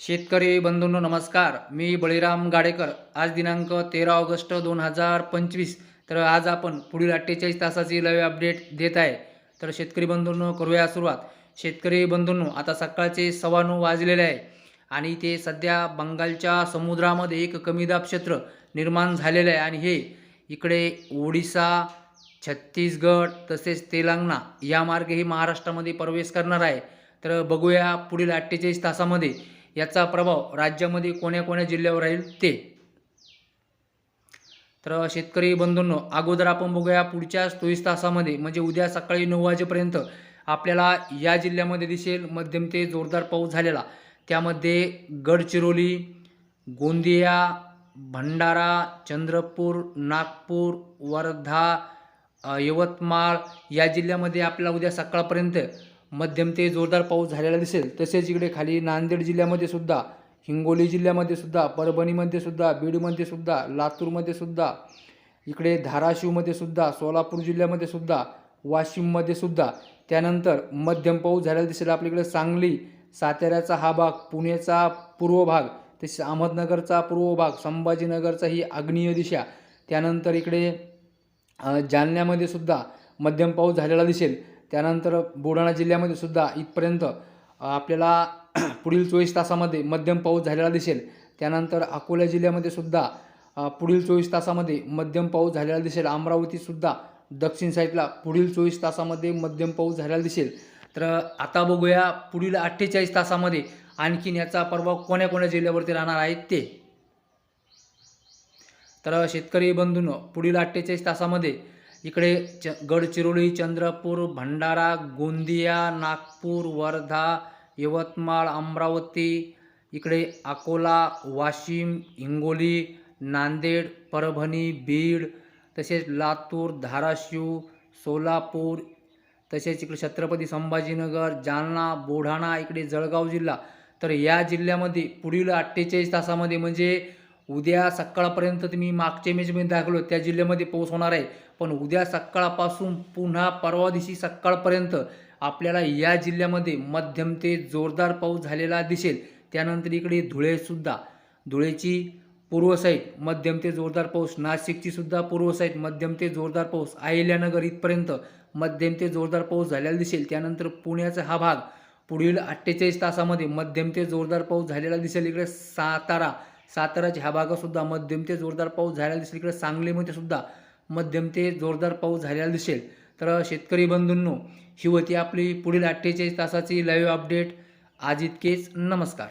शेतकरी बंधूंनो नमस्कार. मी बळीराम गाडेकर. आज दिनांक तेरा ऑगस्ट दोन हजार पंचवीस. तर आज आपण पुढील अठ्ठेचाळीस तासाची लाईव्ह अपडेट देत आहे. तर शेतकरी बंधूंनो करूया सुरुवात. शेतकरी बंधूंनो आता सकाळचे सव्वा नऊ वाजलेले आहे आणि ते सध्या बंगालच्या समुद्रामध्ये एक कमी दाब क्षेत्र निर्माण झालेलं आहे आणि हे इकडे ओडिसा छत्तीसगड तसेच तेलंगणा या मार्गे हे महाराष्ट्रामध्ये प्रवेश करणार आहे. तर बघूया पुढील अठ्ठेचाळीस तासामध्ये याचा प्रभाव राज्यामध्ये कोण्या कोण्या जिल्ह्यावर राहील ते. तर शेतकरी बंधूंनो अगोदर आपण बघूया पुढच्या चोवीस तासामध्ये म्हणजे उद्या सकाळी नऊ वाजेपर्यंत आपल्याला या जिल्ह्यामध्ये दिसेल मध्यम ते जोरदार पाऊस झालेला. त्यामध्ये गडचिरोली गोंदिया भंडारा चंद्रपूर नागपूर वर्धा यवतमाळ या जिल्ह्यामध्ये आपल्याला उद्या सकाळपर्यंत मध्यम ते जोरदार पाऊस झालेला दिसेल. तसेच इकडे खाली नांदेड जिल्ह्यामध्ये सुद्धा हिंगोली जिल्ह्यामध्ये सुद्धा परभणीमध्ये सुद्धा बीडमध्ये सुद्धा लातूरमध्ये सुद्धा इकडे धाराशिवमध्ये सुद्धा सोलापूर जिल्ह्यामध्ये सुद्धा वाशिममध्ये सुद्धा त्यानंतर मध्यम पाऊस झालेला दिसेल. आपल्याकडे सांगली साताऱ्याचा हा भाग पुणेचा पूर्व भाग तसेच अहमदनगरचा पूर्व भाग संभाजीनगरचा ही आग्नेय दिशा त्यानंतर इकडे जालन्यामध्ये सुद्धा मध्यम पाऊस झालेला दिसेल. त्यानंतर बुलढाणा जिल्ह्यामध्ये सुद्धा इथपर्यंत आपल्याला पुढील चोवीस तासामध्ये मध्यम पाऊस झालेला दिसेल. त्यानंतर अकोला जिल्ह्यामध्ये सुद्धा पुढील चोवीस तासामध्ये मध्यम पाऊस झालेला दिसेल. अमरावतीसुद्धा दक्षिण साईडला पुढील चोवीस तासामध्ये मध्यम पाऊस झालेला दिसेल. तर आता बघूया पुढील अठ्ठेचाळीस तासामध्ये आणखीन याचा प्रभाव कोण्या कोण्या जिल्ह्यावरती राहणार आहे ते. तर शेतकरी बंधूंनो पुढील अठ्ठेचाळीस तासामध्ये इकडे च गडचिरोली चंद्रपूर भंडारा गोंदिया नागपूर वर्धा यवतमाळ अमरावती इकडे अकोला वाशिम हिंगोली नांदेड परभणी बीड तसेच लातूर धाराशिव सोलापूर तसेच इकडे छत्रपती संभाजीनगर जालना बुलढाणा इकडे जळगाव जिल्हा. तर या जिल्ह्यामध्ये पुढील अठ्ठेचाळीस तासामध्ये म्हणजे उद्या सकाळपर्यंत तुम्ही मागच्या इमेजमध्ये दाखलो त्या जिल्ह्यामध्ये पाऊस होणार आहे. पण उद्या सकाळपासून पुन्हा परवा दिवशी सकाळपर्यंत आपल्याला या जिल्ह्यामध्ये मध्यम ते जोरदार पाऊस झालेला दिसेल. त्यानंतर इकडे धुळेसुद्धा धुळेची पूर्व साईड मध्यम ते जोरदार पाऊस. नाशिकची सुद्धा पूर्व साईड मध्यम ते जोरदार पाऊस. अहिल्यानगर इथपर्यंत मध्यम ते जोरदार पाऊस झालेला दिसेल. त्यानंतर पुण्याचा हा भाग पुढील अठ्ठेचाळीस तासामध्ये मध्यम ते जोरदार पाऊस झालेला दिसेल. इकडे सातारा. साताराच्या ह्या भागातसुद्धा मध्यम ते जोरदार पाऊस झालेला दिसेल. इकडे सांगलीमध्ये सुद्धा मध्यम ते जोरदार पाऊस झालेला दिसेल. तर शेतकरी बंधूंनो ही होती आपली पुढील अठ्ठेचाळीस तासाची लाईव्ह अपडेट आज इतकेच. नमस्कार.